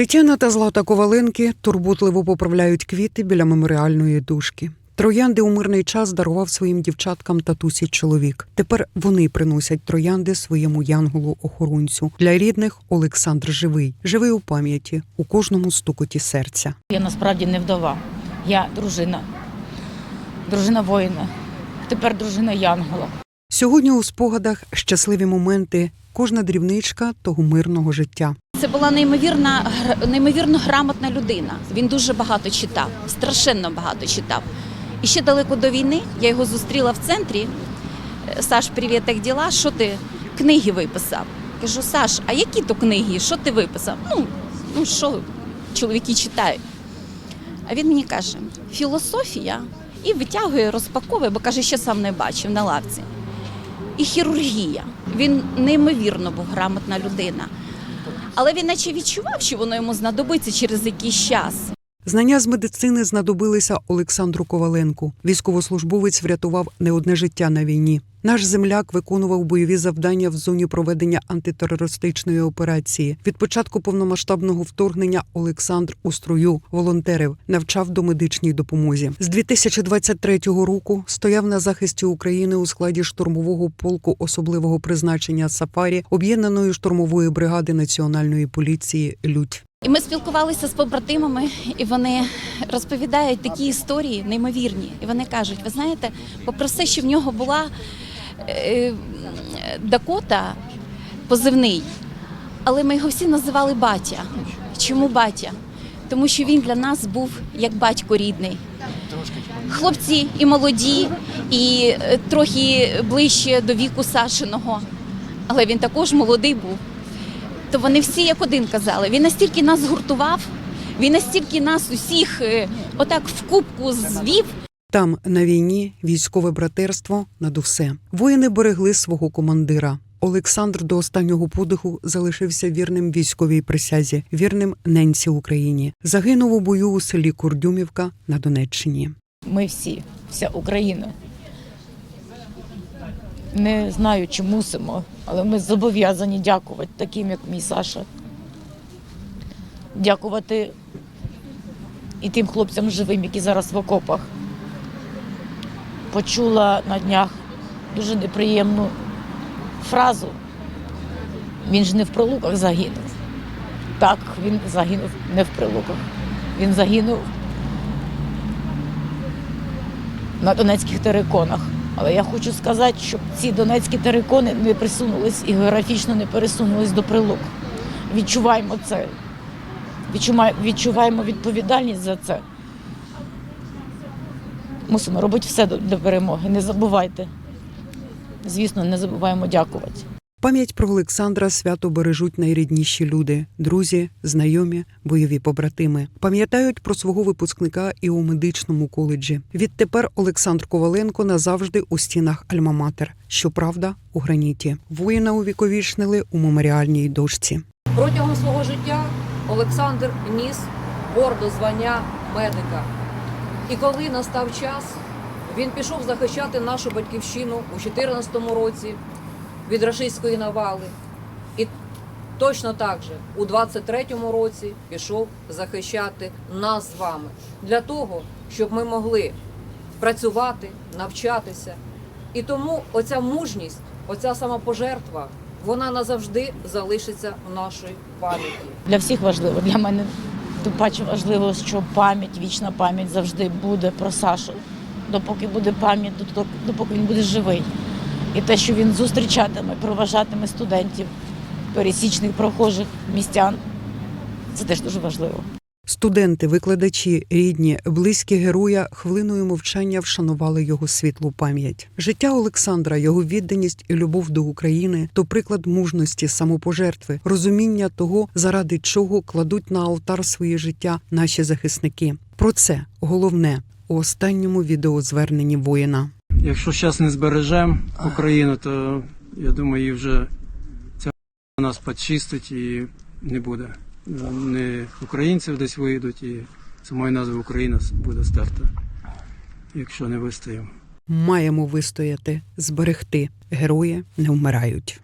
Тетяна та Злата Коваленки турботливо поправляють квіти біля меморіальної дужки. Троянди у мирний час дарував своїм дівчаткам татусі чоловік. Тепер вони приносять троянди своєму янголу-охоронцю. Для рідних Олександр живий, живий у пам'яті, у кожному стукоті серця. Я насправді не вдова. Я дружина. Дружина воїна. Тепер дружина Янгола. Сьогодні у спогадах щасливі моменти, кожна дрібничка того мирного життя. Це була неймовірна, неймовірно грамотна людина. Він дуже багато читав, страшенно багато читав. І ще далеко до війни я його зустріла в центрі. Е, Саш, привіт, як діла? Що ти книги виписав? Кажу, Саш, а які то книги? Що ти виписав? Ну, ну що чоловіки читають? А він мені каже: філософія і витягує, розпаковує, бо каже, ще сам не бачив на лавці. І хірургія. Він неймовірно був грамотна людина. Але він наче відчував, що воно йому знадобиться через якийсь час. Знання з медицини знадобилися Олександру Коваленку. Військовослужбовець врятував не одне життя на війні. Наш земляк виконував бойові завдання в зоні проведення антитерористичної операції. Від початку повномасштабного вторгнення Олександр у строю волонтерів навчав до медичній допомозі. З 2023 року стояв на захисті України у складі штурмового полку особливого призначення Сафарі об'єднаної штурмової бригади національної поліції Людь. І ми спілкувалися з побратимами, і вони розповідають такі історії неймовірні. І вони кажуть: ви знаєте, попри все, що в нього була е, Дакота позивний, але ми його всі називали батя. Чому батя? Тому що він для нас був як батько рідний. Хлопці і молоді, і е, трохи ближче до віку Сашиного, але він також молодий був то вони всі як один казали. Він настільки нас згуртував, він настільки нас усіх е, отак в кубку звів. Там на війні військове братерство над усе. Воїни берегли свого командира. Олександр до останнього подиху залишився вірним військовій присязі, вірним ненці Україні. Загинув у бою у селі Курдюмівка на Донеччині. Ми всі, вся Україна. Не знаю, чи мусимо, але ми зобов'язані дякувати таким, як мій Саша. Дякувати і тим хлопцям живим, які зараз в окопах. Почула на днях дуже неприємну фразу. Він ж не в прилуках загинув. Так, він загинув не в прилуках. Він загинув на донецьких териконах. Але я хочу сказати, щоб ці донецькі терикони не присунулись і географічно не пересунулись до прилук. Відчуваємо це. Відчуваємо, відповідальність за це. Мусимо робити все для перемоги. Не забувайте. Звісно, не забуваємо дякувати. Пам'ять про Олександра свято бережуть найрідніші люди, друзі, знайомі, бойові побратими. Пам'ятають про свого випускника і у медичному коледжі. Відтепер Олександр Коваленко назавжди у стінах Альма-Матер. Щоправда, у граніті. Воїна увіковічнили у меморіальній дошці. Протягом свого життя Олександр ніс гордо звання медика. І коли настав час, він пішов захищати нашу батьківщину у 2014 році від рашистської навали. І точно так же у 23-му році пішов захищати нас з вами для того, щоб ми могли працювати, навчатися. І тому оця мужність, оця самопожертва, вона назавжди залишиться в нашій пам'яті. Для всіх важливо. Для мене тим паче важливо, що пам'ять, вічна пам'ять завжди буде про Сашу. Допоки буде пам'ять, допоки він буде живий. І те, що він зустрічатиме, проважатиме студентів, пересічних прохожих містян, це теж дуже важливо. Студенти, викладачі, рідні, близькі героя хвилиною мовчання вшанували його світлу пам'ять. Життя Олександра, його відданість і любов до України то приклад мужності, самопожертви, розуміння того, заради чого кладуть на алтар своє життя наші захисники. Про це головне у останньому відеозверненні воїна. Якщо зараз не збережемо Україну, то я думаю, її вже ця нас почистить і не буде. Не українців десь вийдуть, і самої назви Україна буде стерта, якщо не вистоїмо. Маємо вистояти, зберегти. Герої не вмирають.